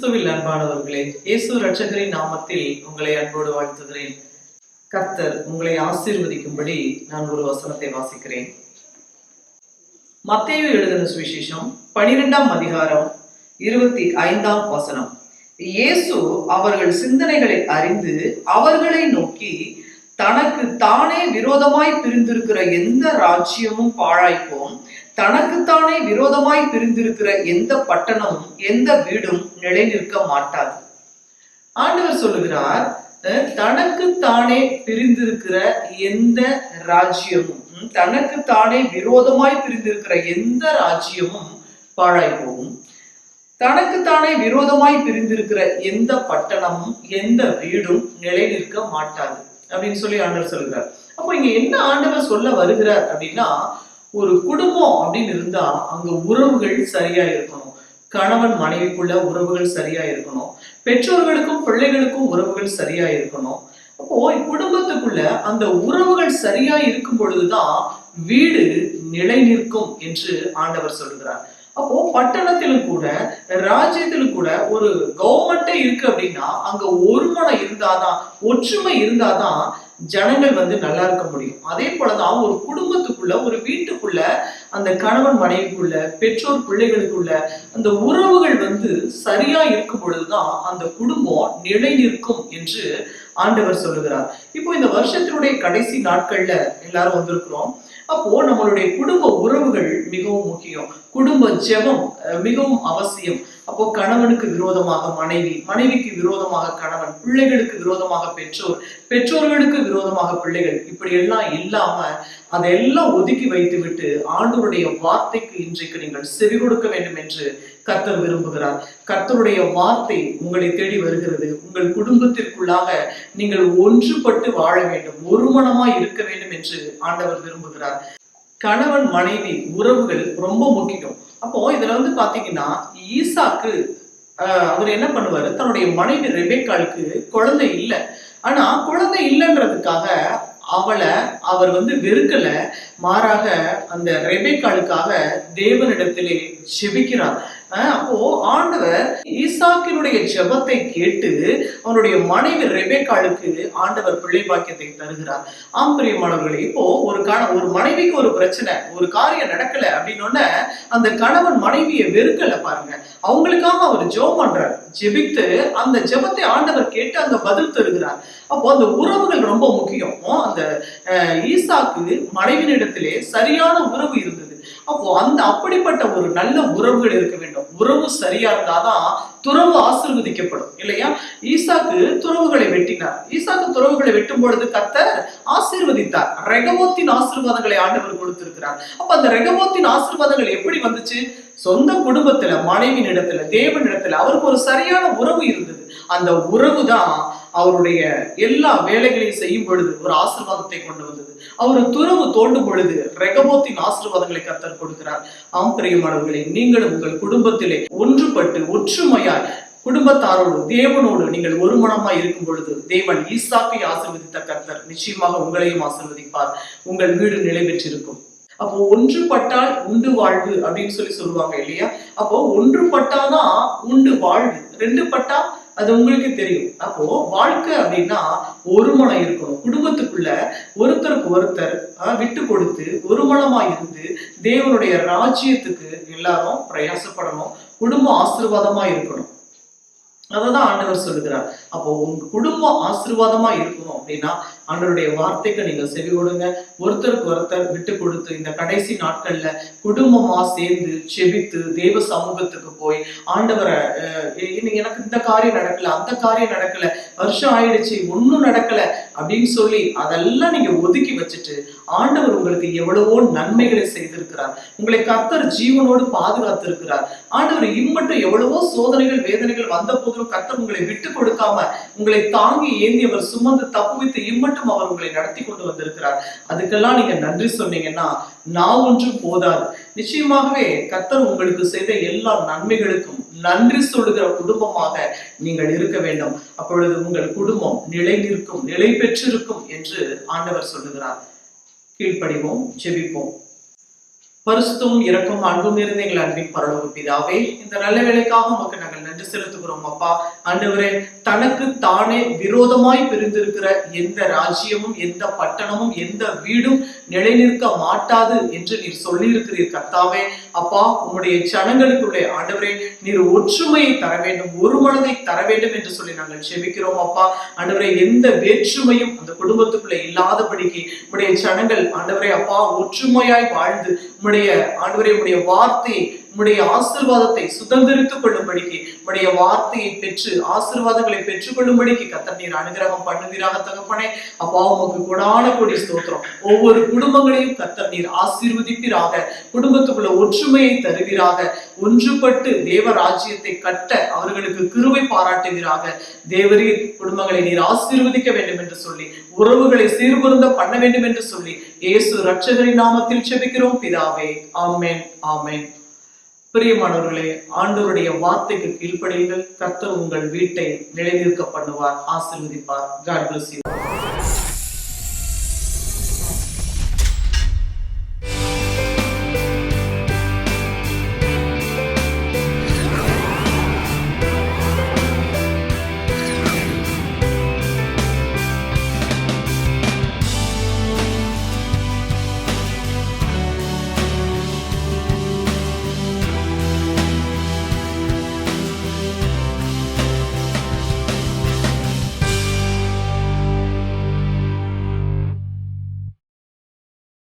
கிறிஸ்துவில் அன்பானவர்களே இயேசு ரட்சகரின் நாமத்தில் உங்களை அன்போடு வாழ்த்துகிறேன். கர்த்தர் உங்களை ஆசீர்வதிக்கும்படி நான் ஒரு வசனத்தை வாசிக்கிறேன். மத்தேயு எழுதின சுவிசேஷம் பனிரெண்டாம் அதிகாரம் இருபத்தி ஐந்தாம் வசனம். இயேசு அவர்கள் சிந்தனைகளை அறிந்து அவர்களை நோக்கி தனக்கு தானே விரோதமாய் பிரிந்திருக்கிற எந்த ராஜ்யமும் பாழாய்ப்போம். தனக்குத்தானே விரோதமாய் பிரிந்திருக்கிற எந்த பட்டணமும் எந்த வீடும் நிலை நிற்க மாட்டாது. ஆண்டவர் சொல்லுகிறார் அஹ், தனக்குத்தானே பிரிந்திருக்கிற எந்த ராஜ்யமும் தனக்குத்தானே விரோதமாய் பிரிந்திருக்கிற எந்த ராஜ்யமும் பாழாய் போகும் தனக்குத்தானே விரோதமாய் பிரிந்திருக்கிற எந்த பட்டணமும் எந்த வீடும் நிலை நிற்க மாட்டாது. அப்படின்னு சொல்லி ஆண்டவர் சொல்லுகிறார். அப்போ இங்க என்ன ஆண்டவர் சொல்ல வருகிறார் அப்படின்னா ஒரு குடும்பம் அப்படின்னு இருந்தா அங்க உறவுகள் சரியா இருக்கணும். கணவன் மனைவிக்குள்ள உறவுகள் சரியா இருக்கணும். பெற்றோர்களுக்கும் பிள்ளைகளுக்கும் உறவுகள் சரியா இருக்கணும். அப்போ குடும்பத்துக்குள்ள அந்த உறவுகள் சரியா இருக்கும் பொழுதுதான் வீடு நிலை நிற்கும் என்று ஆண்டவர் சொல்கிறார். அப்போ பட்டணத்திலும் கூட ராஜ்யத்திலும் கூட ஒரு கவர்மெண்டே இருக்கு அப்படின்னா அங்க ஒருமனம் இருந்தாதான் ஒற்றுமை இருந்தாதான் ஜனங்கள் வந்து நல்லா இருக்க முடியும். அதே போலதான் ஒரு குடும்பத்துக்குள்ள ஒரு வீட்டுக்குள்ள அந்த கணவன் மனைவிக்குள்ள பெற்றோர் பிள்ளைகளுக்குள்ள அந்த உறவுகள் வந்து சரியா இருக்கும் பொழுதுதான் அந்த குடும்பம் நிலை நிற்கும் என்று ஆண்டவர் சொல்லுகிறார். இப்போ இந்த வருஷத்தினுடைய கடைசி நாட்கள்ல எல்லாரும் வந்திருக்கிறோம். அப்போ நம்மளுடைய குடும்ப உறவுகள் மிகவும் முக்கியம். குடும்ப ஜெபம் மிகவும் அவசியம். அப்போ கணவனுக்கு விரோதமாக மனைவி மனைவிக்கு விரோதமாக கணவன் பிள்ளைகளுக்கு விரோதமாக பெற்றோர் பெற்றோர்களுக்கு விரோதமாக பிள்ளைகள் இப்படி எல்லாம் இல்லாம அதையெல்லாம் ஒதுக்கி வைத்துவிட்டு ஆண்டோருடைய வார்த்தைக்கு இன்றைக்கு நீங்கள் செவி கொடுக்க வேண்டும் என்று கர்த்தர் விரும்புகிறார். கர்த்தருடைய வார்த்தை உங்களை தேடி வருகிறது. உங்கள் குடும்பத்திற்குள்ளாக நீங்கள் ஒன்றுபட்டு வாழ வேண்டும். ஒருமனமாய் இருக்க வேண்டும் என்று ஆண்டவர் விரும்புகிறார். கணவன் மனைவி உறவுகள் ரொம்ப முக்கியம். அப்போ இதுல வந்து பாத்தீங்கன்னா ஈசாக்கு அவர் என்ன பண்ணுவாரு? தன்னுடைய மனைவி ரெபேக்காளுக்கு குழந்தை இல்லை. ஆனா குழந்தை இல்லைன்றதுக்காக அவளை அவர் வந்து வெறுக்கல. மாறாக அந்த ரெபேக்காளுக்காக தேவனிடத்திலே செபிக்கிறார். அப்போ ஆண்டவர் ஈசாக்கினுடைய ஜெபத்தை கேட்டு அவனுடைய மனைவி ரெபேக்காளுக்கு ஆண்டவர் பிள்ளை பாக்கியத்தை தருகிறார். ஆம் பிரியமானவர்களே இப்போ ஒரு கண ஒரு மனைவிக்கு ஒரு பிரச்சனை ஒரு காரியம் நடக்கல அப்படின்னு அந்த கணவன் மனைவியை வெறுக்கல பாருங்க. அவங்களுக்காக அவர் ஜெபம் பண்றார். ஜெபித்து அந்த ஜெபத்தை ஆண்டவர் கேட்டு அந்த பதில் தருகிறார். அப்போ அந்த உறவுகள் ரொம்ப முக்கியம். அந்த ஈசாக்கு மனைவியிடத்திலே சரியான உறவு இருந்தது. அப்போ அந்த அப்படிப்பட்ட ஒரு நல்ல உறவுகள் இருக்க வேண்டும். உறவு சரியா இருந்தாதான் துறவு ஆசிர்வதிக்கப்படும் இல்லையா? ஈசாக்கு துறவுகளை வெட்டினார். ஈசாக்கு துறவுகளை வெட்டும் பொழுது கத்தர் ஆசீர்வதித்தார். ரெகமோத்தின் ஆசீர்வாதங்களை ஆண்டவர் கொடுத்திருக்கிறார். அப்ப அந்த ரெகமோத்தின் ஆசீர்வாதங்கள் எப்படி வந்துச்சு? சொந்த குடும்பத்துல மனைவியின் இடத்துல தேவன் இடத்துல அவருக்கு ஒரு சரியான உறவு இருந்தது. அந்த உறவு தான் அவருடைய எல்லா வேலைகளையும் செய்யும் பொழுது ஒரு ஆசீர்வாதத்தை கொண்டு வந்தது. அவர் துறவு தோண்டும் பொழுது ரெகபோத்தின் ஆசீர்வாதங்களை கத்தர் கொடுக்கிறார். ஆம் பிரியமானவர்களே நீங்களும் உங்கள் குடும்பத்திலே ஒன்றுபட்டு ஒற்றுமையாய் குடும்பத்தாரோடு தேவனோடு நீங்கள் ஒரு மனமாய் இருக்கும் பொழுது தேவன் ஈசாக்கை ஆசீர்வதித்த கர்த்தர் நிச்சயமாக உங்களையும் ஆசீர்வதிப்பார். உங்கள் வீடு நிலை பெற்றிருக்கும். அப்போ ஒன்றுபட்டால் உண்டு வாழ்வு அப்படின்னு சொல்லி சொல்லுவாங்க இல்லையா? அப்போ ஒன்றுபட்டாதான் உண்டு வாழ்வு ரெண்டு பட்டா அது உங்களுக்கு தெரியும். அப்போ வாழ்க்கை அப்படின்னா ஒரு மனம் இருக்கணும். குடும்பத்துக்குள்ள ஒருத்தருக்கு ஒருத்தர் ஆஹ், விட்டு கொடுத்து ஒரு மனமா இருந்து தேவனுடைய ராஜ்யத்துக்கு எல்லாரும் பிரயாசப்படணும். குடும்பம் ஆசீர்வாதமா இருக்கணும். அததான் ஆண்டவர் சொல்லுகிறார். அப்போ உங்க குடும்பம் ஆசீர்வாதமா இருக்கணும் அப்படின்னா ஆண்டவருடைய வார்த்தைக்கு நீங்க செவி கொடுங்க. ஒருத்தருக்கு ஒருத்தர் விட்டு கொடுத்து இந்த கடைசி நாட்கள்ல குடும்பமா சேர்ந்து செபித்து தேவ சமூகத்துக்கு போய் ஆண்டவரை இன்னைக்கு எனக்கு இந்த காரியம் நடக்கல அந்த காரியம் நடக்கல வருஷம் ஆயிடுச்சு ஒன்னும் நடக்கல அப்படின்னு சொல்லி அதெல்லாம் நீங்க ஒதுக்கி வச்சுட்டு ஆண்டவர் உங்களுக்கு எவ்வளவோ நன்மைகளை செய்திருக்கிறார். உங்களை கர்த்தர் ஜீவனோடு பாதுகாத்து இருக்கிறார் ஆண்டவர் இம்மட்டும் எவ்வளவோ சோதனைகள் வேதனைகள் வந்த போதிலும் கர்த்தர் உங்களை விட்டு கொடுக்காம உங்களை தாங்கி ஏந்தி அவர் சுமந்து தப்புவித்து இம்மட்டும் அவர் உங்களை நடத்தி கொண்டு வந்திருக்கிறார். அதுக்கெல்லாம் நீங்க நன்றி சொன்னீங்கன்னா நான் ஒன்றும் போதாது. நிச்சயமாகவே கத்தர் உங்களுக்கு செய்த எல்லா நன்மைகளுக்கும் நன்றி சொல்லுகிற குடும்பமாக நீங்கள் இருக்க வேண்டும். அப்பொழுது உங்கள் குடும்பம் நிலை நிற்கும் நிலை பெற்றிருக்கும் என்று ஆண்டவர் சொல்லுகிறார். கீழ்ப்படிவோம் ஜெபிப்போம். பரிசுத்தும் இறக்கும் அன்பும் நிறைந்த எங்கள் அன்பின் பரலோக பிதாவே இந்த நல்ல வேலைக்காக உமக்கு நாங்கள் நன்றி செலுத்துகிறோம் அப்பா. ஆண்டவரே தனக்கு தானே விரோதமாய் பிரிந்திருக்கிற எந்த ராஜ்யமும் எந்த பட்டணமும் எந்த வீடும் நிலைநிற்க மாட்டாது என்று நீர் சொல்லியிருக்கிறீர் கர்த்தாவே. அப்பா உம்முடைய ஜனங்களுக்குள்ளே ஆண்டவரே நீர் ஒற்றுமையை தர வேண்டும் ஒரு மனதை தர வேண்டும் என்று சொல்லி நாங்கள் செபிக்கிறோம் அப்பா. ஆண்டவரே எந்த வேற்றுமையும் அந்த குடும்பத்துக்குள்ளே இல்லாதபடிக்கு உம்முடைய ஜனங்கள் ஆண்டவரே அப்பா ஒற்றுமையாய் வாழ்ந்து உம்முடைய ஆண்டவரே உம்முடைய உம்முடைய ஆசீர்வாதத்தை சுதந்திரித்துக் கொள்ளும்படிக்கு உம்முடைய வார்த்தையை பெற்று ஆசீர்வாதங்களை பெற்றுக் கொள்ளும்படிக்கு கத்தர் நீர் அனுகிரகம் பண்ணுவீராக தகப்பனே. அப்பா உமக்கு கொடான கொடி ஸ்தோத்திரம். ஒவ்வொரு குடும்பங்களையும் கத்தர் நீர் ஆசீர்வதிப்பீராக குடும்பத்துக்குள்ள ஒற்றுமையை தருவீராக ஒன்றுபட்டு தேவ ராஜ்யத்தை கட்ட அவர்களுக்கு கிருவை பாராட்டுவீராக. தேவரீர் குடும்பங்களை நீர் ஆசீர்வதிக்க வேண்டும் என்று சொல்லி உறவுகளை சீர்பொருந்த பண்ண வேண்டும் என்று சொல்லி இயேசு ரட்சகரின் நாமத்தில் செபிக்கிறோம். பிதாவே ஆமேன் ஆமேன். பிரியமானவர்களே ஆண்டவருடைய வார்த்தைக்கு கீழ்ப்படியுங்கள். கர்த்தர் உங்கள் வீட்டை நிலைநிற்க பண்ணுவார் ஆசீர்வதிப்பார். God bless you